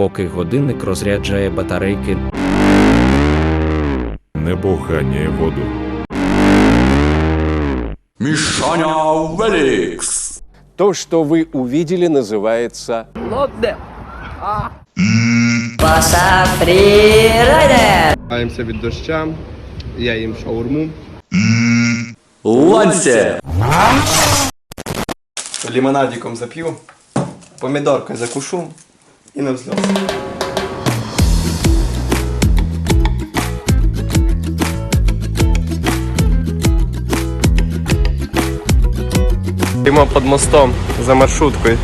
поки годинник розряджає батарейки. Небо ганяє воду. Мишаня Великс. То, что вы увидели, называется Паса фрірайдер! Маємося від доща, я їм шаурму. Ланце. Лимонадиком зап'ю, помідоркою закушу і на взльот. Йдемо під мостом за маршруткою.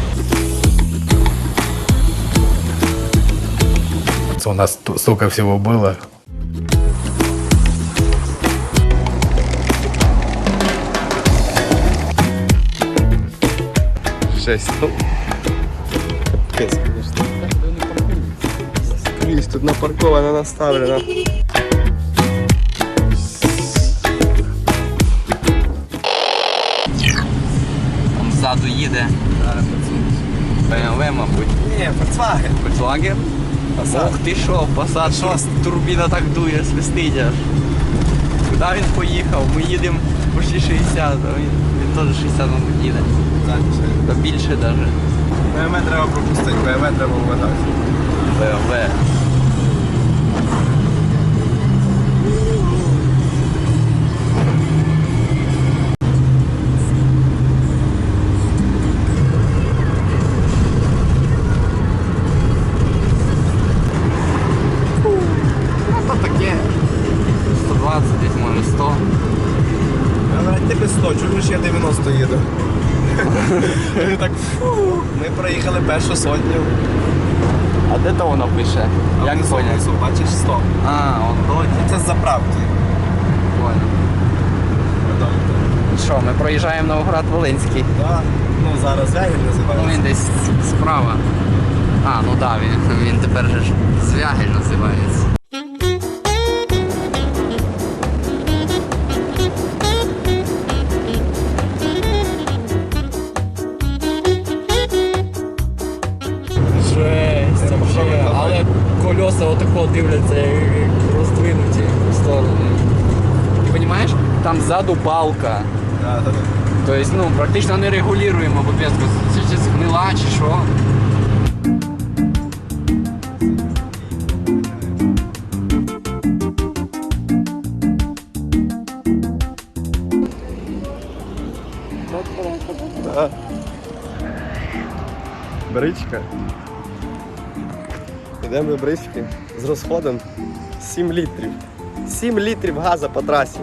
У нас т- столько всего было. Жесть. Ну, капець, Скрізь тут напарковано, наставлено. Там ззаду їде. BMW, мабуть. Ні, Volkswagen. Volkswagen? Ох ти що, Passat, що турбіна так дує, свистить аж. Куди він поїхав? Ми їдемо почти 60, а він, він теж 60 мабуть, їде. Та більше навіть. БМВ треба пропустити, БМВ треба вгадати. BMW. Ну, то таке. 120, десь може 100. Але тебе 100, чуєш, я 90 їду. Так, фу, ми проїхали першу сотню. А де то воно пише? А Як внизу, поняв? внизу, бачиш 100. А, он доті. Це з заправки. Понял. Що, ми проїжджаємо Новоград Волинський. Да. Ну, зараз Вягель Ну називається. він десь справа. А, ну так, він, він тепер же ж Звягель називається. Балка. Да, да, да. Тобто, ну, практично не регулюємо обов'язку. Це чи згнила чи що. Бричка. Йдемо до брички з розходом 7 літрів. 7 літрів газу по трасі.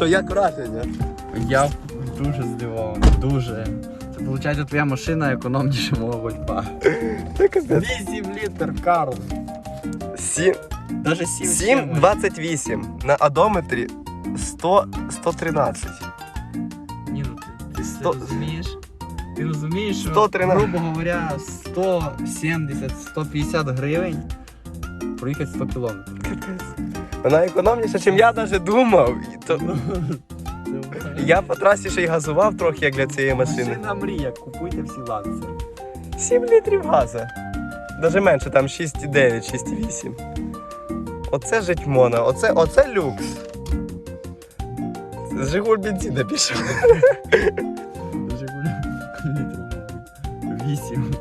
Що як враження? Я дуже здивований, дуже. Це виходить твоя машина економніше мого гольфа. 8 літр, Карл. 7, Даже 7 7,28 на одометрі 100, 113. Ні, ну ти, ти Сто- розумієш? Ти розумієш, що, 113. грубо говоря, 170-150 гривень проїхати 100 кілометрів. Вона економніша, ніж я навіть думав. І То... Я по трасі ще й газував трохи, як для цієї машини. Машина мрія, купуйте всі ланци. 7 літрів газу. Даже менше, там 6,9, 6,8. Оце житьмона, оце, оце люкс. Жигуль бензина пішов. Жигуль літрів, мабуть. 8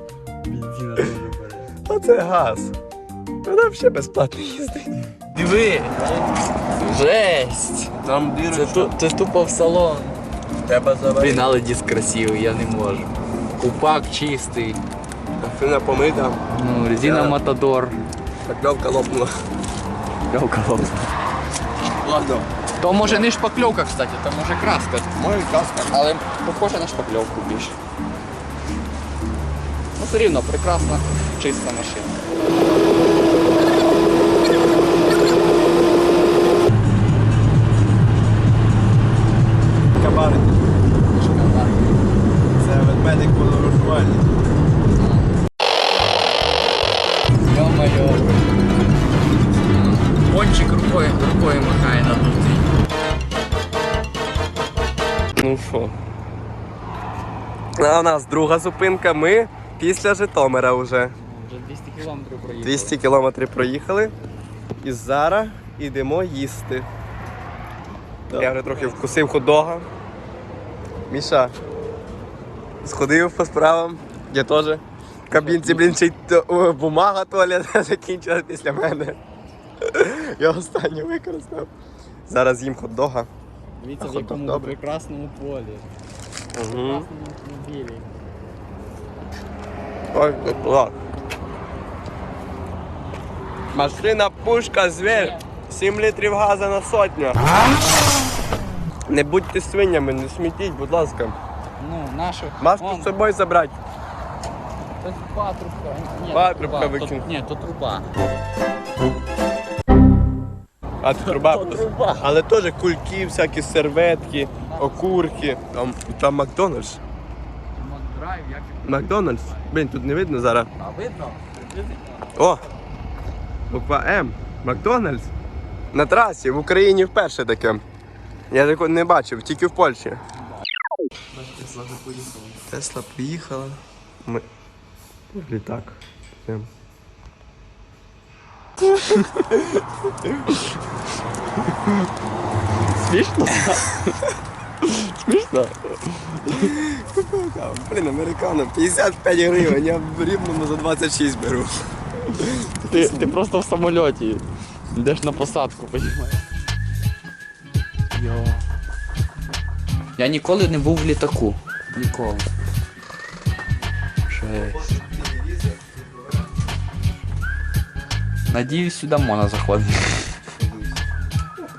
бензина теж бере. Оце газ. Вона взагалі безплатно їздить. Диви! Жесть! Там Це, ту, це тупо в салон. Треба заварити. Блін, але диск красивий, я не можу. Купак чистий. Фіна помита, Ну, резина Да. Матадор. шпакльовка лопнула. Шпакльовка. Ладно. То може не шпакльовка, кстати, то може краска. Може каска. Але похоже на шпакльовку більше. Ну, все рівно, прекрасна, чиста машина. А у нас друга зупинка. Ми після Житомира вже. Вже 200 км кілометрів проїхали. 200 кілометрів проїхали. І зараз йдемо їсти. Я вже трохи вкусив хот-дога. Міша. Сходив по справам. Я теж. В кабінці, блін, ще й то- бумага туалет закінчилась після мене. Я останню використав. Зараз їм хот-дога. Дивіться, в якому добре. прекрасному полі. Угу. Автомобілі. Ой, клас. Машина, пушка, звір. 7 літрів газу на сотню. Не будьте свинями, не смітіть, будь ласка. Ну, нашу. Маску з собою забрати. Це патрубка. Ні, Патрубка викинь. Ні, то труба. А це. То труба. Але теж кульки, всякі серветки, окурки. Там, там Макдональдс. Макдрайв, як Макдональдс. Блін, тут не видно зараз. А видно? О! Буква М. Макдональдс. На трасі в Україні вперше таке. Я такого не бачив, тільки в Польщі. Тесла поїхала. Тесла поїхала. Ми. Літак. Смішно? Смішно? Блін, американо, 55 гривень, я в рівному за 26 беру. Ти, ти просто в самольоті. Йдеш на посадку? Йо. Я ніколи не був в літаку. Ніколи. Жесть. Надіюсь, сюди можна заходити.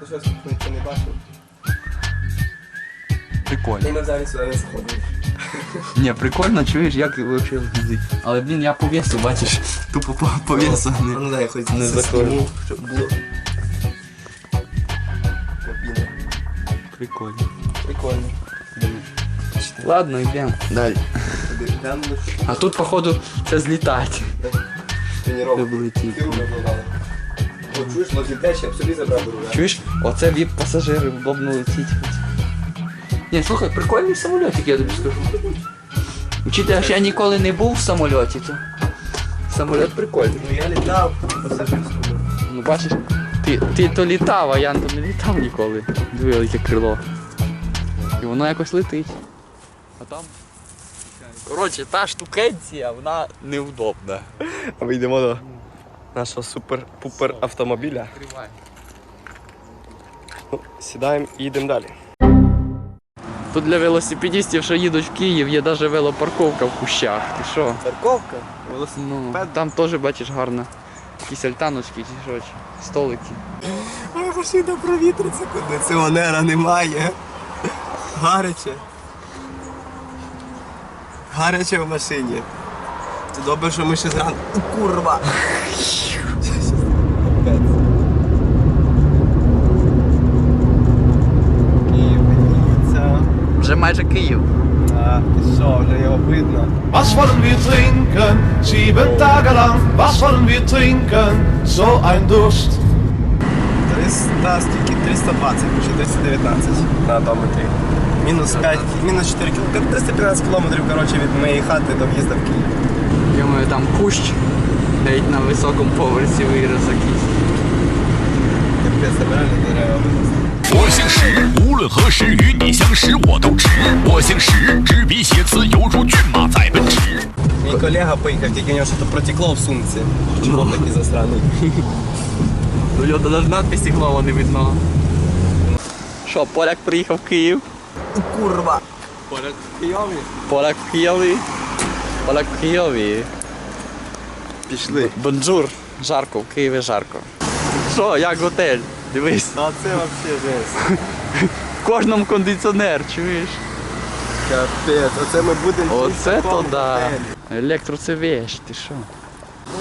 Щось не бачив. Прикольно. Ми взагалі сюди не. Ні, прикольно, чуєш, як вообще летить. Але блін, я по весу, бачиш, тупо по, по весу не. Ну дай хоч Не заходжу. Щоб було. Кабіна. Прикольно. Прикольно. Ладно, йдемо далі. А тут, походу, це злітати. Керу чуєш, логітеч, я б собі забрав руля. Чуєш? Оце віп пасажири удобно летіть. Ні, слухай, прикольний самольотик, я тобі скажу. Учитывая, що я ніколи не був в самольоті, то самоліт прикольний. Ну я літав пасажирському. Ну бачиш, ти, ти то літав, а я то не літав ніколи. Диви, яке крило. І воно якось летить. А там. Коротше, та штукенція, вона невдобна. А ми йдемо до нашого супер-пупер автомобіля. Ну, сідаємо і їдемо далі. Тут для велосипедистів, що їдуть в Київ, є навіть велопарковка в кущах. Ти що? Парковка. Ну, там теж бачиш гарно. Якісь альтаночки чи що, чи столики. Ой, машина провітриться, кондиціонера немає. Гаряче. Гаряче в машині. Це добре, що ми ще зранку. Курва! Київ підніметься. Вже майже Київ. А, ти що, вже його видно. Was wollen wir trinken? Sieben Tage lang, was wollen wir trinken? So ein Durst. 300, скільки? 320 чи 319 на одометрі. Мінус 5, мінус 4 кілометри, 315 кілометрів, коротше, від моєї хати до в'їзду в Київ. Я маю там кущ, навіть на високому поверсі вирос якийсь. Капець, реально дерева виросли. 我姓石，无论何时与你相识，我都值。我姓石，执笔写词犹如骏马在奔驰。 Мій колега поїхав, тільки у нього щось протекло в сумці. Чого такий засраний? У нього навіть надписі глава не видно. Що, поляк приїхав в Київ? Курва! Поряд в Києві? Поляк в Києві. Поляк в Києві. Пішли. Бонжур. Жарко, в Києві жарко. Що, як готель? Дивись, А це взагалі жесть. в кожному кондиціонер, чуєш? Капець, оце ми будемо Оце то да. Електро це вещь, ти що?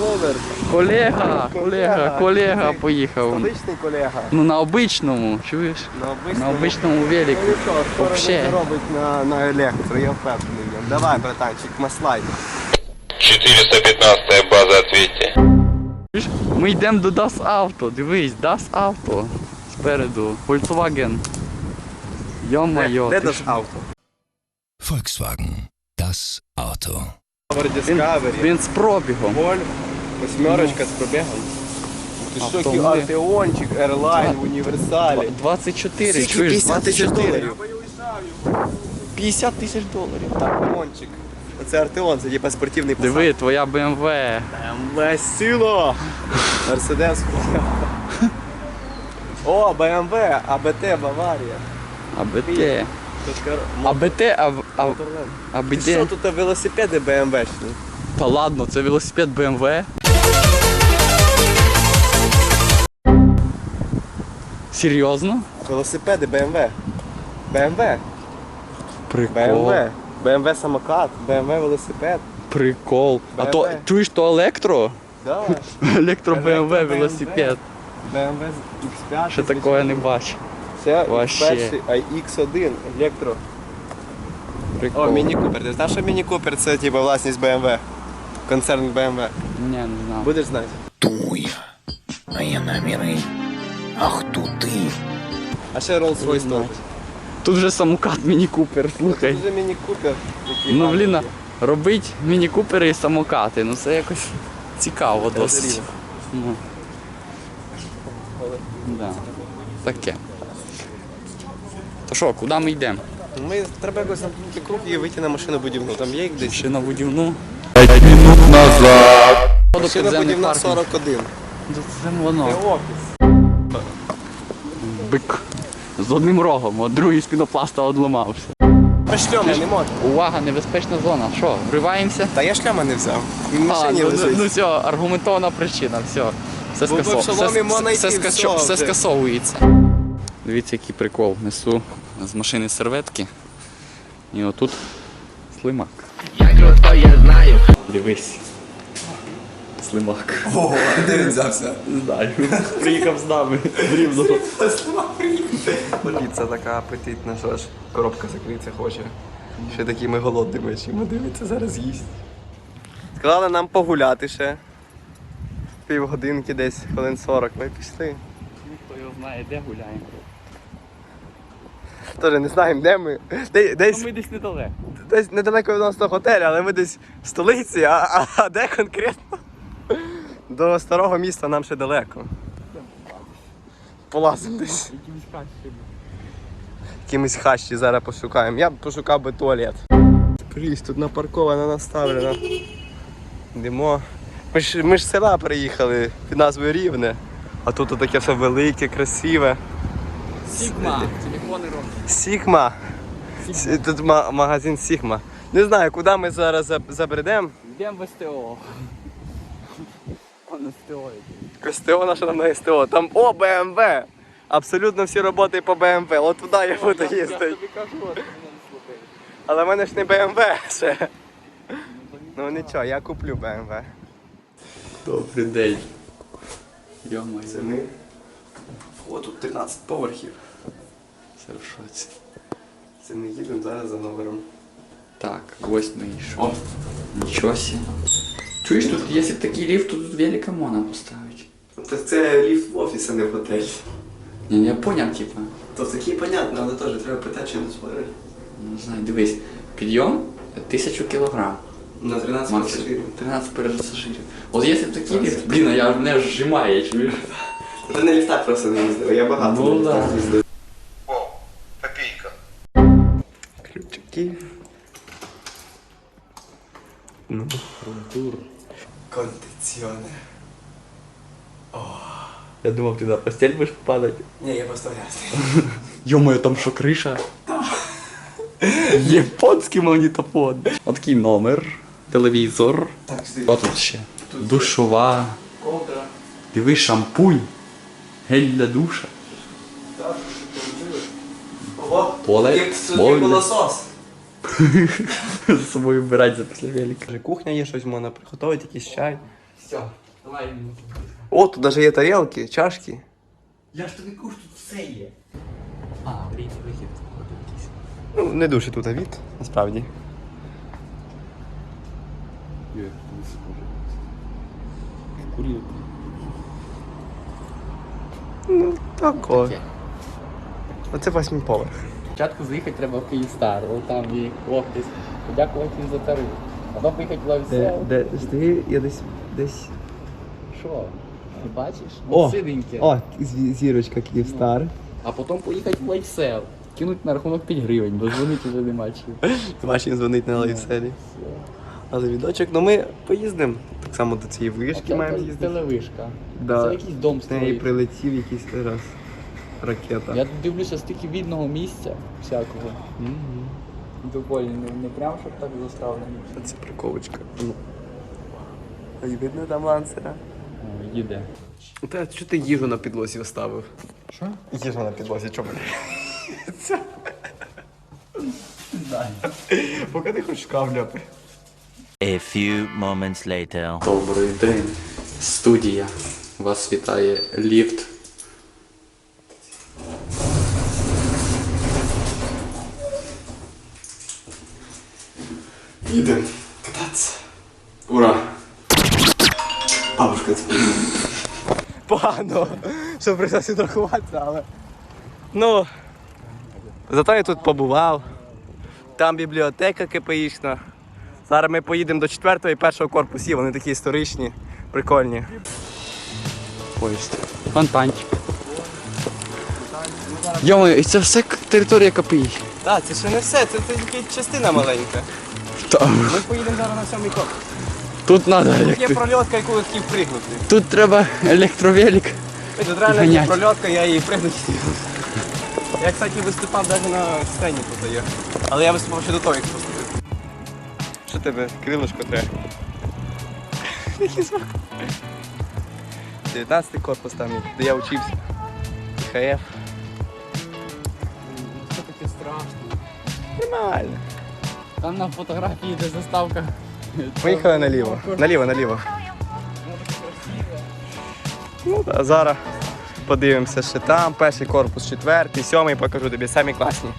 Ловер. Колега, колега, колега поїхав. Обичний колега. Ну на обичному, чуєш? На обичному. На обичному велику. Ну нічого, скоро Вообще. він робить на, на електро, я впевнений. в ньому. Давай, братанчик, маслай. 415 база, ответьте. Ми йдемо до Das Auto, дивись, Das Auto. Спереду. Volkswagen. Йо-моє. Де що? авто? Volkswagen, das Auto. Discovery. Він з пробігом. Вольф. Восьмерочка з пробігом. Ти що, Автомобіль. Артеончик, Airline, універсалі. 24, Скільки? чуєш? 50 тисяч доларів. 50 тисяч доларів. Артеончик. Оце Артеон, це типа спортивний посад. Диви, твоя BMW. BMW сила! Мерседес. О, BMW, АБТ, Баварія. АБТ. АБТ, а, а, що, тут велосипеди BMW-шні? Та ладно, це велосипед BMW. Серйозно? Велосипеди BMW. BMW. Прикол. BMW. BMW самокат, BMW велосипед. Прикол. А то чуєш то електро? Да. Електро BMW велосипед. BMW X5. Ще такого я не бачу. Це Вообще. перший, а X1 електро. Прикол. О, Міні Купер. Ти знаєш, що Міні Купер це типу власність BMW? Концерн BMW. Ні, не знав. Будеш знати? Кто я? А я намеры. А кто ты? А ще Rolls-Royce теж. Тут вже самокат Міні Купер, слухай. Це вже Міні Купер. Ну блін, робить Міні Купери і самокати. Ну це якось цікаво досить. Ну. Да. Таке. То що, куди ми йдемо? Ми треба якось замкнути круг і вийти на машину будівну. Там є їх десь. Ще на будівну. Назад. До Машина будівна 41. Це воно. офіс. Бик. З одним рогом, а другий з пінопласта одламався. Шльома не можна. Увага, небезпечна зона. Що, вриваємося? Та я шльома не взяв. В А, машині ну, ну, лежить. ну все, аргументована причина, все. Все, Бо скасов... в все, все, скасо- все все вже. скасовується. Дивіться, який прикол. Несу з машини серветки. І отут слимак. Дивись. Слимак. Ого, де він взявся? Не знаю. Приїхав з нами. в Рівно. Піца така апетитна, що аж коробка закритися хоче. Ще такими голодними очима дивиться, зараз їсть. Сказали нам погуляти ще. Півгодинки десь, хвилин 40. Ми пішли. Хто його знає, де гуляємо. Теж не знаємо, де ми. Де- Десь, Ну, ми десь недалеко. десь недалеко від нас до готелю, але ми десь в столиці, а, а, а де конкретно? До старого міста нам ще далеко. Полазимо десь. Якимось хащі зараз пошукаємо. Я б пошукав би туалет. Крізь тут напарковано, наставлено. Йдемо. Ми ж, ми ж з села приїхали під назвою Рівне. А тут таке все велике, красиве. Сігма. Телефони роблять. Сігма. Тут ма- магазин Сігма. Не знаю, куди ми зараз заб- забредемо. Йдемо в СТО. Он СТО. СТО наше на СТО. Там о, БМВ. Абсолютно всі роботи по БМВ. От туди я буду їздити. тобі кажу, а ти мене не слухаєш. Але в мене ж не БМВ ще. Ну нічого, я куплю БМВ. Добрий день. Йо-моє. Це ми. О, тут 13 поверхів. Це в шоці. Це ми їдемо зараз за номером. Так, восьмий що? Нічого себе. Чуєш, тут, якщо такий ліфт, то тут велика можна поставити. Це, це ліфт в офіс, а не в готель. Ні, я поняв, типа. То такі понятно, але теж треба питати, чи дозволять. Не знаю, дивись. Підйом тисячу кілограм. На 13 Максимум. пасажирів. 13 пасажирів. От якщо такий ліфт, блін, а я мене ж зжимає, чуєш? Ти на ліфтах просто не їздив, я багато Ну, на ліфтах да. їздив. О, копійка. Ключики. Ну, Кондиціонер. Я думав, ти на постель будеш падати. Ні, я просто грязний. Йо-моє, там що, криша? Японський магнітофон. Отакий номер, телевізор. Так, Що тут ще? Душова. ковдра. Дивись, шампунь. Гель для душа. Ого, Туалет, як бойлер. пилосос. З собою вбирати після велика. Кухня є, щось можна приготувати, якийсь чай. Все, давай. О, тут навіть є тарілки, чашки. Я ж тобі кажу, тут все є. А, блін, вихід. Ну, не дуже тут а від, насправді. Ну, тако. Оце восьмий поверх. Спочатку заїхати треба в Київстар, о там є хлопець. Подякувати їм за тариф. А потім поїхати в Лавісел. Де, де, я десь, десь Що? Бачиш? О! Сиденьке. О, зі- зірочка Київстар. А потім поїхати в лайфсел. Кинуть на рахунок 5 гривень, бо дзвонити вже нема чим. Машин дзвонить на лайфселі. Але відочок, ну ми поїздимо. Так само до цієї вишки маємо Це їздити. телевишка. Да. Це якийсь дом З неї строїть. прилетів якийсь раз ракета. Я тут дивлюся стільки відного місця всякого. Доволі не, не прям, щоб так заставлено. Це приковочка. Ну. А й видно там лансера. О, їде. Та що ти їжу на підлозі оставив? Що? Їжу на підлозі, чому? Поки ти хочеш кавляти. A few moments later. Добрий день, студія. Вас вітає ліфт. Їдемо Погано, що прийшлося відрахуватися, але. Ну. Зато я тут побував. Там бібліотека КПІшна. Зараз ми поїдемо до 4 і 1 корпусів, вони такі історичні, прикольні. Поїзд. Фонтанчик. Йомо, і це все територія КПІ. Так, це ще не все, це тільки частина маленька. Ми поїдемо зараз на сьомий корпус. Тут треба Тут є прольотка, яку я хотів пригнути. Тут треба електровелик. Тут реально є прольотка, я її пригнути. Я, кстати, виступав навіть на сцені тут є. Але я виступав ще до того, як поступив. Що тебе, крилишко треба? Який звук? 19 корпус там, де я вчився. ХФ. Це таке страшно. Нормально. Там на фотографії, де заставка. Поїхали наліво. Наліво, наліво. Ну, а зараз подивимося ще там. Перший корпус, четвертий, сьомий покажу тобі самі класні.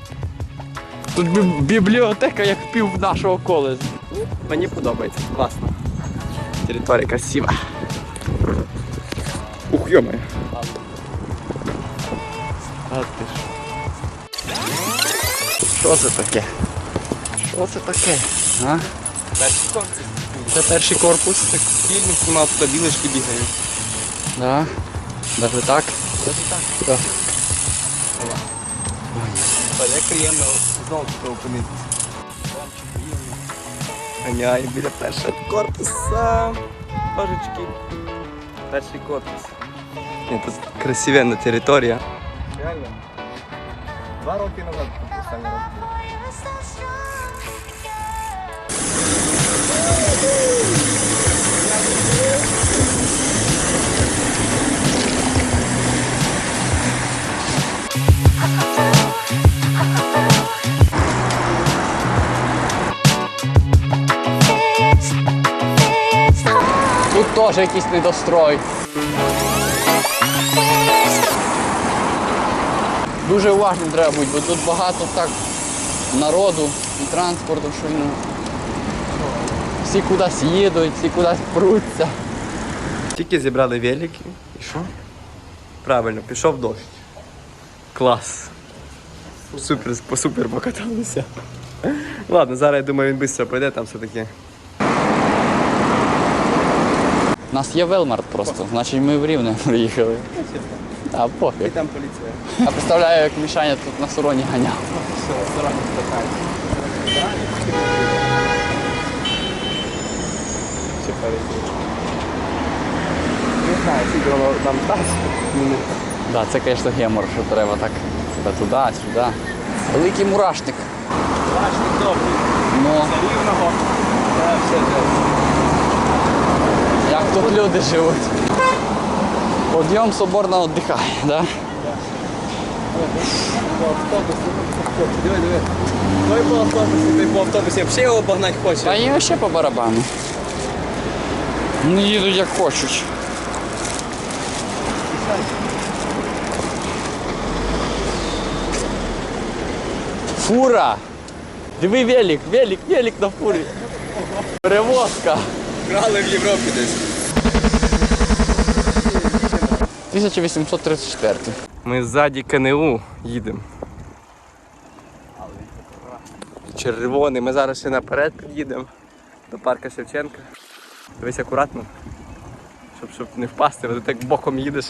Тут бібліотека як пів нашого колеса. Мені подобається, класно. Територія красива. Ух, йоми. А ж. Що це таке? Що це таке? А? Перший корпус. Це перший корпус. Так фільм знімав, тут білочки бігають. Да. Даже так. Так, як приємно знову тут опинитися. Ганяє біля першого корпуса. Божечки. Перший корпус. Ні, тут красивенна територія. Реально. Два роки назад тут останній раз. Теж якийсь недострой. Дуже уважним треба бути, бо тут багато так народу і транспорту, що ну, всі кудись їдуть, всі кудись пруться. Тільки зібрали велики. І що? Правильно, пішов дощ. Клас. Супер, супер покаталися. Ладно, зараз я думаю, він швидко пройде, там все-таки. У нас є Велмарт просто, значить ми в Рівне приїхали. А пофіг. І там поліція. Я представляю, як Мішаня тут на суроні ганяв. Все. Не знаю, там дасть. Минут. Да, це, звісно, гемор, що треба так себе туди, сюди. Великий мурашник. Бачник добрий. Ну, Рівного. Це все тут люди живуть. Подйом соборно віддихає, да? Той по автобусі, той по автобусі. Взагалі його обогнати хоче. Та їм ще по барабану. Не їдуть як хочуть. Фура! Диви велик, велик, велик на фурі. Перевозка. Грали в Європі десь. 1834. Ми ззаді КНУ їдемо. Червоний, ми зараз ще наперед під'їдемо до парка Шевченка. Дивись акуратно, Щоб, щоб не впасти, бо ти так боком їдеш.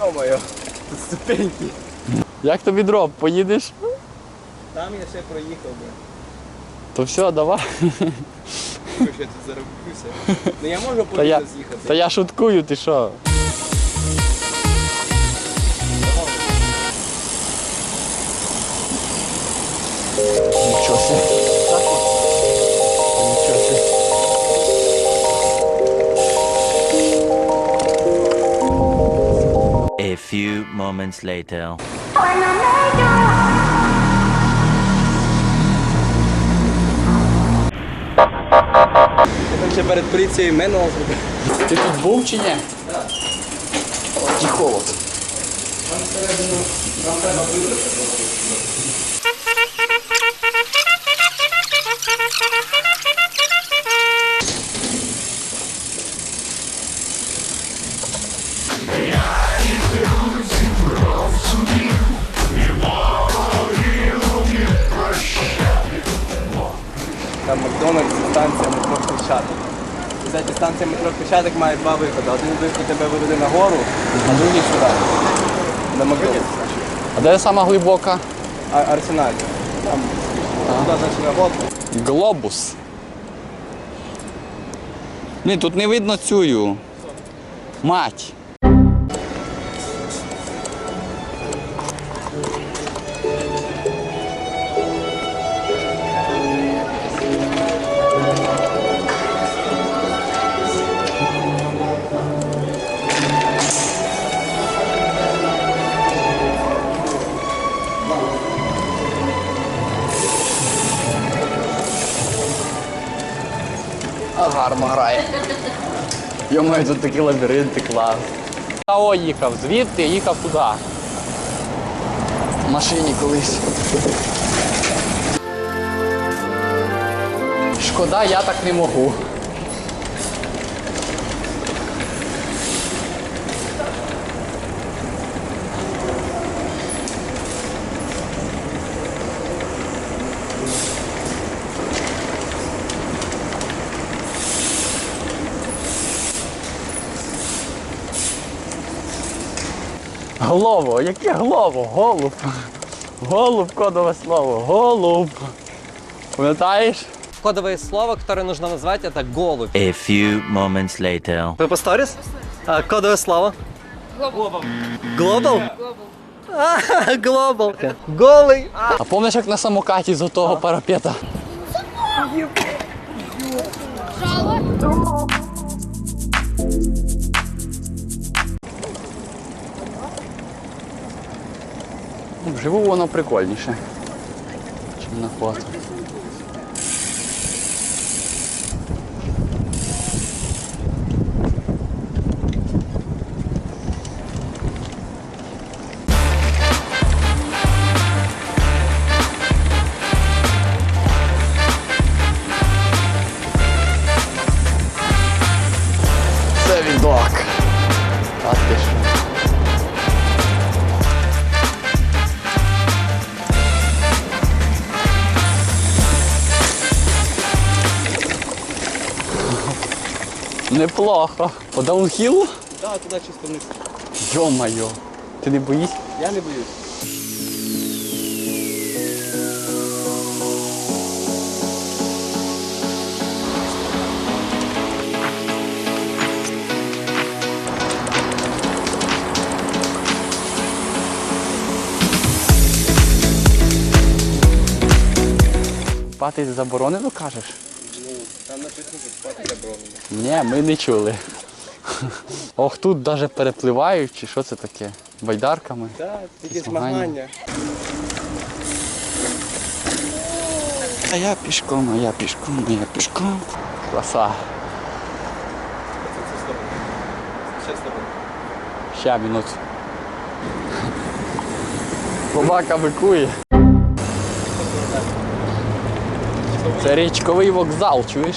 Йо-моє, тут ступеньки. Як тобі дроб, поїдеш? Там я ще проїхав би. То все, давай. Що я тут заробився? Ну я можу Та з'їхати. та я шуткую, ти що? Нічого себе. Нічого себе. A few moments later. Ще перед поліцією мене зробив. Ти тут був чи ні? Який холод. Там Хрещатик має два виходи. Один виход тебе виведе нагору, а другий сюди. На Макдональдс. А де сама глибока? А, Арсеналі. Там туди значить на. Глобус. Ні, тут не видно цю. Мать. Гарно грає. Йомаю, тут такі лабіринти клас. Я о їхав, звідти їхав туди. В машині колись. Шкода, я так не можу. Голово, яке голово? Голуб. Голуб, кодове слово. Голуб. Пам'ятаєш? Кодовое слово, которое нужно назвать, это голубь. A few moments later. Вы по сторис? А, кодовое слово? Глобал. Глобал? А, глобал. Голый. А пам'ятаєш, як на самокаті з того парапета? Ну, Вживу воно прикольніше, ніж на фото. Неплохо. По даунхілу? Да, туда чисто вниз. Йо-майо. Ти не боїшся? Я не боюсь. Спати заборонено кажеш? Там написано, що спати заборонено. Ні, ми не чули. Ох, тут навіть перепливають, чи що це таке? Байдарками. Так, такі Змагання. А я пішком, а я пішком, а я пішком. Краса. Ще минут. Собака бикує. Це річковий вокзал, чуєш?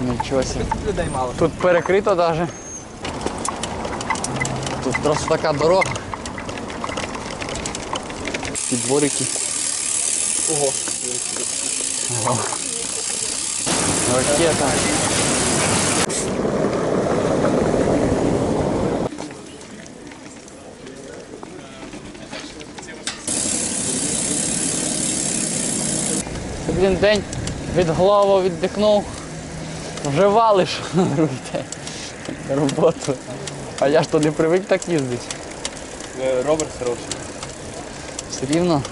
Нічого себе. Людей мало. Тут перекрито даже. Тут просто така дорога. Підворики. Ого. Ого. Ракета. Блін, день від голову віддихнув. Вже валиш на другий день на роботу. А я ж то не привик так їздити. Роберт хороший. Все рівно.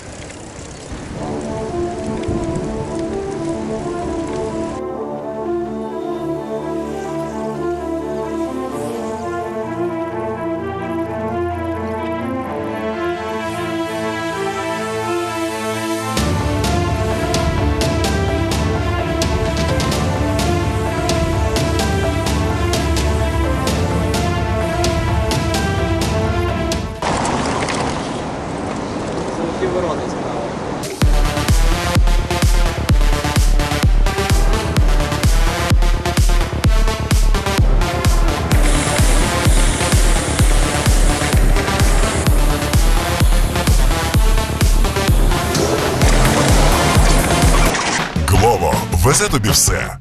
Все.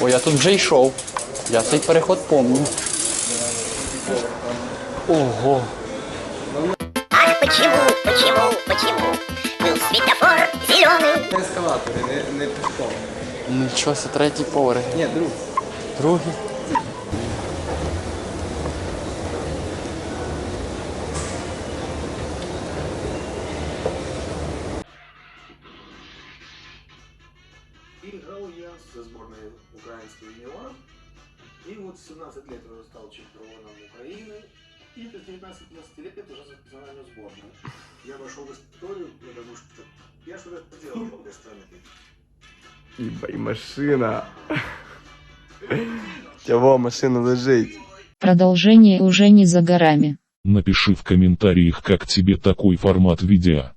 О, я тут вже йшов. Я цей переход помню. Ого. Ах, почему, почему, почему был светофор зеленый? На ескалаторі, не, не пішком. Нічого, це третій поверх. Ні, друг. Другий. Машина. Чого машина лежить? Продолжение уже не за горами. Напиши в комментариях, как тебе такой формат видео.